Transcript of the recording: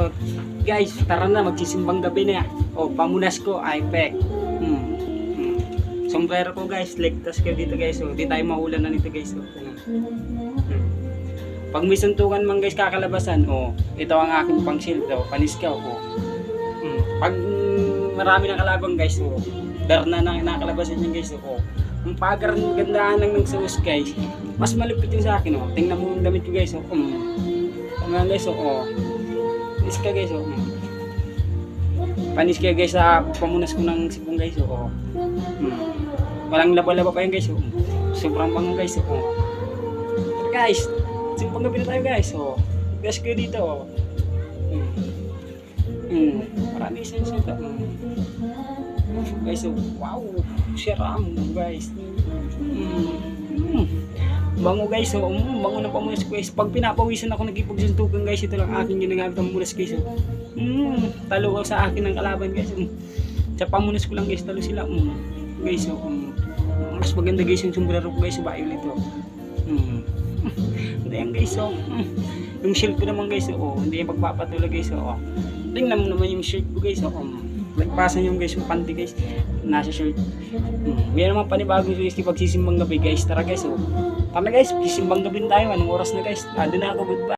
O, guys, tara na, magsisimbang gabi na. O, pamunas ko, iPad. Hmm. Hmm. Sombrero ko guys, ligtas kayo dito guys. O, di tayo mahulan na nito guys. O. Hmm. Pag may suntukan man guys kakalabasan, o, ito ang aking pang shield. O, panis ka. O. Hmm. Pag marami na kalabang guys, o, darna na nakakalabasan niya guys. O, ang pagar ng gandaan ng sauce guys, mas malupit yung sa akin. O. Tingnan mo yung damit ko guys. O. Um. Ano guys, o. o. Panis ka guys, o. Mm. Panis ka guys sa pamunas ko ng sipong guys, o. Mm. Walang laba-laba pa yun guys, o. Sobrang bango guys, o. Pero guys, sipong gabi na tayo guys, o. Gas kayo dito, o. Mm. Mm. Marami sa isa ito. Mm. Guys, o. Wow. Siram, guys. Mm. Bango guys, oh. Mm, bango ng pamunas guys. Pag pinapawisan ako nagkipagsuntukan guys, ito lang aking ginagamit ang pamunas guys. Oh. Mm, talo ko sa akin ng kalaban guys. Mm. Sa pamunas ko lang guys, talo sila. Mm. Guys, oh. Mm. Mas maganda guys yung sombrero ko guys, violet oh. Mm. Hindi yan guys, oh. Mm. Yung shield ko naman guys, oh. Hindi yung pagpapatuloy guys, oh. Tingnan mo naman yung shirt ko guys, oh. Mm. Nagpasan yung guys, yung panty guys. Nasa shirt. Mm. May naman panibagong guys, pagsisimbang gabi guys. Tara guys, oh. Tara guys, sisimbang gabi tayo. Anong oras na guys? Ando na ako, goodbye.